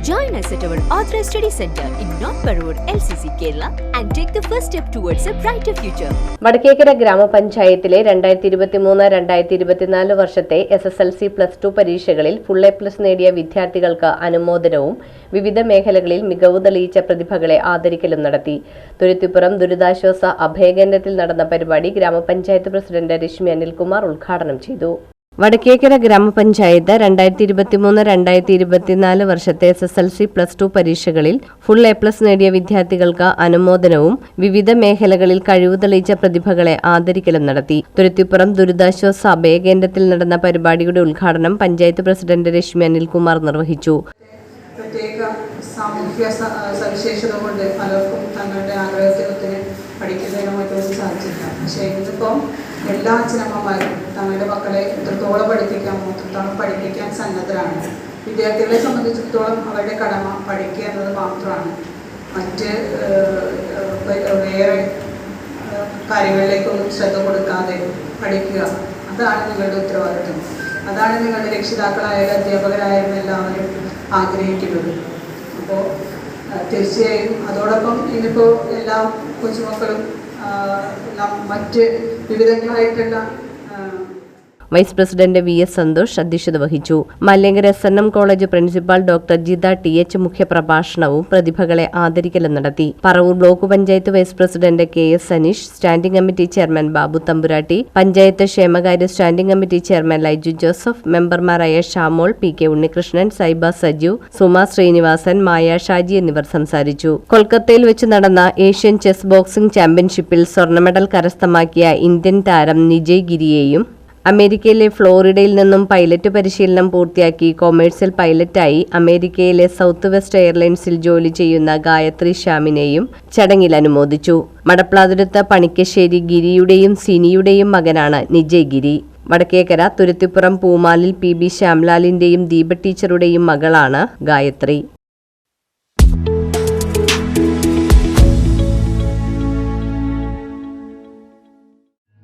Join us at our Authorized Study Center in North Parur, LCC, Kerala, and take the first step towards a brighter future. Vadakkekara ഗ്രാമപഞ്ചായത്തിലെ രണ്ടായിരത്തി ഇരുപത്തി മൂന്ന് രണ്ടായിരത്തി ഇരുപത്തിനാല് വർഷത്തെ S S L C plus two പരീക്ഷകളിൽ full A plus നേടിയ വിദ്യാർത്ഥികൾക്ക് അനുമോദനവും വിവിധ മേഖലകളിൽ മികവ് തെളിയിച്ച പ്രതിഭകളെ ആദരിക്കലും നടത്തി തുരുത്തിപ്പുറം ദുരിതാശ്വാസ അഭയകേന്ദ്രത്തിൽ നടന്ന പരിപാടി ഗ്രാമപഞ്ചായത്ത് പ്രസിഡന്റ് രശ്മി അനിൽകുമാർ ഉദ്ഘാടനം ചെയ്തു വടക്കേക്കര ഗ്രാമപഞ്ചായത്ത് രണ്ടായിരത്തി ഇരുപത്തിമൂന്ന് രണ്ടായിരത്തി ഇരുപത്തിനാല് വർഷത്തെ S S L C plus two പരീക്ഷകളിൽ ഫുൾ എ പ്ലസ് നേടിയ വിദ്യാർത്ഥികൾക്ക് അനുമോദനവും വിവിധ മേഖലകളിൽ കഴിവ് തെളിയിച്ച പ്രതിഭകളെ ആദരിക്കലും നടത്തി. തുരുത്തിപ്പുറം ദുരിതാശ്വാസ അഭയകേന്ദ്രത്തിൽ നടന്ന പരിപാടിയുടെ ഉദ്ഘാടനം പഞ്ചായത്ത് പ്രസിഡന്റ് രശ്മി അനിൽകുമാർ നിർവഹിച്ചു. സാമൂഹ്യ സവിശേഷത കൊണ്ട് പലർക്കും തങ്ങളുടെ ആഗ്രഹത്തിനൊത്തിന് പഠിക്കുന്നതിനോ മറ്റൊന്നും സാധിച്ചില്ല. പക്ഷേ ഇന്നിപ്പോൾ എല്ലാ അച്ഛനമ്മമാരും തങ്ങളുടെ മക്കളെ എത്രത്തോളം പഠിപ്പിക്കാമോ എത്രത്തോളം പഠിപ്പിക്കാൻ സന്നദ്ധരാണ്. വിദ്യാർത്ഥികളെ സംബന്ധിച്ചിടത്തോളം അവരുടെ കടമ പഠിക്കുക എന്നത് മാത്രമാണ്. മറ്റ് വേറെ കാര്യങ്ങളിലേക്കൊന്നും ശ്രദ്ധ കൊടുക്കാതെ പഠിക്കുക. അതാണ് നിങ്ങളുടെ ഉത്തരവാദിത്വം. അതാണ് നിങ്ങളുടെ രക്ഷിതാക്കളായാലും അധ്യാപകരായാലും എല്ലാവരും ആഗ്രഹിക്കുന്നത്. അപ്പോൾ തീർച്ചയായും അതോടൊപ്പം ഇന്നിപ്പോൾ എല്ലാ കൊച്ചുമക്കളും മറ്റ് വിവിധങ്ങളായിട്ടുള്ള vice president V S Santhosh അധ്യക്ഷത വഹിച്ചു. Mallankara S N M college principal doctor Jitha T H മുഖ്യപ്രഭാഷണവും പ്രതിഭകളെ ആദരിക്കലും നടത്തി. Paravur block panchayat vice president K S Saneesh standing committee chairman Babu തമ്പുരാട്ടി പഞ്ചായത്ത് ക്ഷേമകാര്യ standing committee chairman Laiju Joseph മെമ്പർമാരായ Shamol P K Unnikrishnan Saiba Saju Suma Srinivasan Maya Shaji എന്നിവർ സംസാരിച്ചു. കൊൽക്കത്തയിൽ വെച്ച് നടന്ന ഏഷ്യൻ ചെസ് ബോക്സിംഗ് ചാമ്പ്യൻഷിപ്പിൽ സ്വർണ മെഡൽ കരസ്ഥമാക്കിയ ഇന്ത്യൻ താരം നിജയ് ഗിരിയെയും അമേരിക്കയിലെ ഫ്ലോറിഡയിൽ നിന്നും പൈലറ്റ് പരിശീലനം പൂർത്തിയാക്കി കൊമേഴ്സ്യൽ പൈലറ്റായി അമേരിക്കയിലെ സൗത്ത് വെസ്റ്റ് എയർലൈൻസിൽ ജോലി ചെയ്യുന്ന ഗായത്രി ശ്യാമിനെയും ചടങ്ങിൽ അനുമോദിച്ചു. മടപ്ലാതുരത്ത് പണിക്കശ്ശേരി ഗിരിയുടെയും സിനിയുടെയും മകനാണ് നിജയ് ഗിരി. വടക്കേക്കര തുരുത്തിപ്പുറം പൂമാലിൽ പി ബി ശ്യാംലാലിന്റെയും ദീപ ടീച്ചറുടെയും മകളാണ് ഗായത്രി.